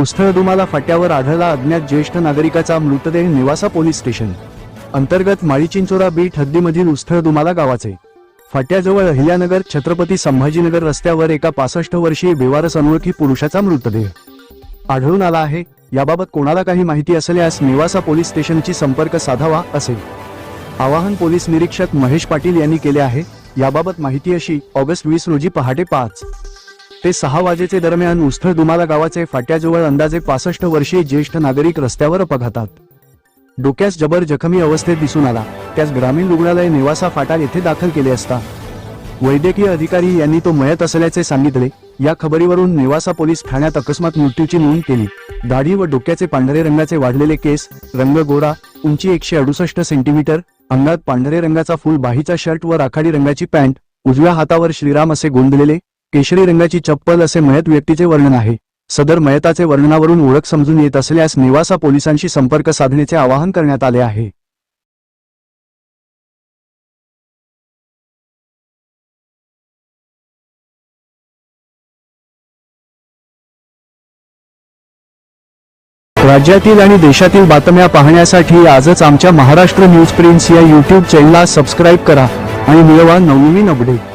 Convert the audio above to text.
उस्थळदुमाला फाट्यावर आढळला अज्ञात ज्येष्ठ नागरिकाचा मृतदेह निवासा पोलीस स्टेशन. अंतर्गत माळीचिंचोरा बीट हद्दीमधील उस्थळदुमाला गावाचे. फाट्याजवळ अहिल्यानगर छत्रपती संभाजीनगर रस्त्यावर एका पासष्ट वर्षीय बेवारस अनोळखी पुरुषाचा मृतदेह. आढळून आला आहे याबाबत कोणाला काही माहिती असल्यास निवासा पोलीस स्टेशनची संपर्क साधावा असेल आवाहन पोलीस निरीक्षक महेश पाटील यांनी केले आहे याबाबत माहिती अशी ऑगस्ट वीस रोजी पहाटे पाच. ते सहा वाजेचे दरम्यान उस्थळ दुमाला गावाचे फाट्याजवळ अंदाजे पासष्ट वर्षीय ज्येष्ठ नागरिक रस्त्यावर अपघातात. डोक्यास जबर जखमी अवस्थेत दिसून आला. त्यास ग्रामीण रुग्णालय निवासा फाटा येथे दाखल केले असता. वैद्यकीय अधिकारी यांनी तो मयत असल्याचे सांगितले. या खबरीवरून नेवासा पोलीस ठाण्यात अकस्मात मृत्यूची नोंद केली. दाढी व डोक्याचे पांढरे रंगाचे वाढलेले केस रंग गोरा उंची एकशे अडुसष्ट सेंटीमीटर अंगात पांढरे रंगाचा फुल बाहीचा शर्ट व राखाडी रंगाची पॅन्ट उजव्या हातावर श्रीराम असे गोंदलेले केशरी रंगाची चप्पल असे मयत व्यक्तीचे वर्णन आहे. सदर मयताचे वर्णनावरून ओळख समजून येत असल्यास निवासा पोलिसांशी संपर्क साधण्याचे आवाहन करण्यात आले आहे. राज्यातील आणि देशातील बातम्या पाहण्यासाठी आजच आमच्या महाराष्ट्र न्यूज प्रिन्स या यूट्यूब चॅनलला सबस्क्राईब करा आणि मिळवा नवनवीन अपडेट